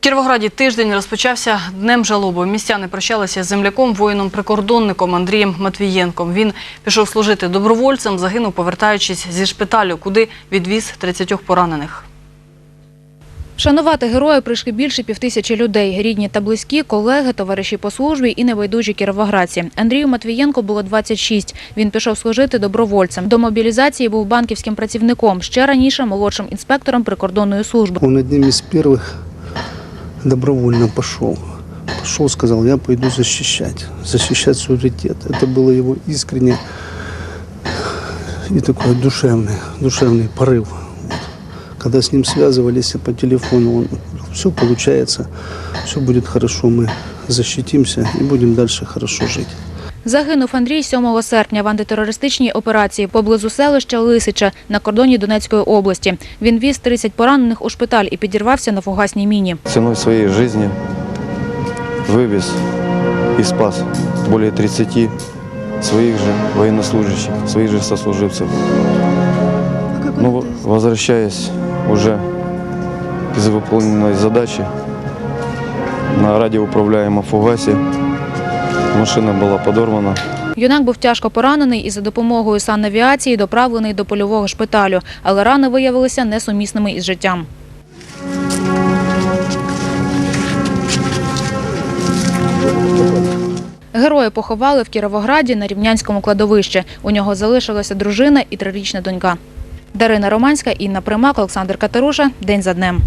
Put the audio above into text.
В Кіровограді тиждень розпочався днем жалоби. Містяни прощалися з земляком, воїном-прикордонником Андрієм Матвієнком. Він пішов служити добровольцем, загинув, повертаючись зі шпиталю, куди відвіз 30 поранених. Вшанувати героя прийшли більше півтисячі людей. Рідні та близькі, колеги, товариші по службі і небайдужі кіровоградці. Андрію Матвієнко було 26. Він пішов служити добровольцем. До мобілізації був банківським працівником, ще раніше молодшим інспектором прикордонної служби. Он одним из первых добровольно пошел. Пошел, сказал, я пойду защищать, защищать суверенитет. Это было его искренне и такой душевный, душевный порыв. Когда с ним связывались по телефону, он все получается, все будет хорошо, мы защитимся и будем дальше хорошо жить. Загинув Андрій 7 серпня в антитерористичній операції поблизу селища Лисича на кордоні Донецької області. Він віз 30 поранених у шпиталь і підірвався на фугасній міні. ценой своей жизни вывез и спас более 30 своих же военнослужащих, своих же сослуживцев. Ну, возвращаясь уже из выполненной задачи на радиоуправляемом фугасе, машина была подорвана. Юнак був тяжко поранений і за допомогою санавіації доправлений до польового шпиталю, але рани виявилися несумісними із життям. Героя поховали в Кіровограді на Рівнянському кладовищі. У нього залишилася дружина і трирічна донька. Дарина Романська, Інна Примак, Олександр Катеруша. День за днем.